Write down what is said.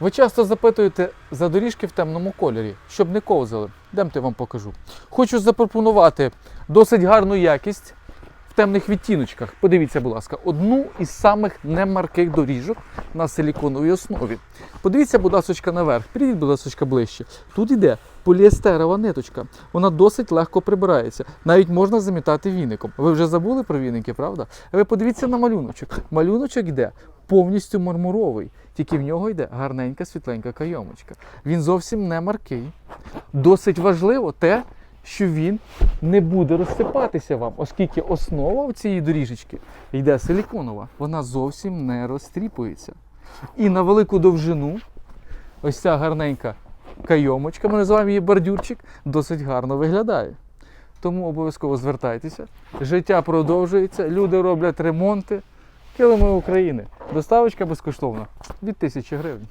Ви часто запитуєте за доріжки в темному кольорі, щоб не ковзали. Демте вам покажу. Хочу запропонувати досить гарну якість в темних відтіночках. Подивіться, будь ласка, одну із самих немарких доріжок на силіконовій основі. Подивіться, будь ласка, наверх. Підійдіть, будь ласка, ближче. Тут іде поліестерова ниточка. Вона досить легко прибирається. Навіть можна замітати віником. Ви вже забули про віники, правда? Ви подивіться на малюночок. Малюночок йде повністю мармуровий, тільки в нього йде гарненька світленька кайомочка. Він зовсім не маркий. Досить важливо те, що він не буде розсипатися вам, оскільки основа в цієї доріжечки йде силіконова. Вона зовсім не розтріпується. І на велику довжину ось ця гарненька кайомочка, ми називаємо її бордюрчик, досить гарно виглядає. Тому обов'язково звертайтеся. Життя продовжується, люди роблять ремонти. Килими України. Доставочка безкоштовна від 1000 гривень.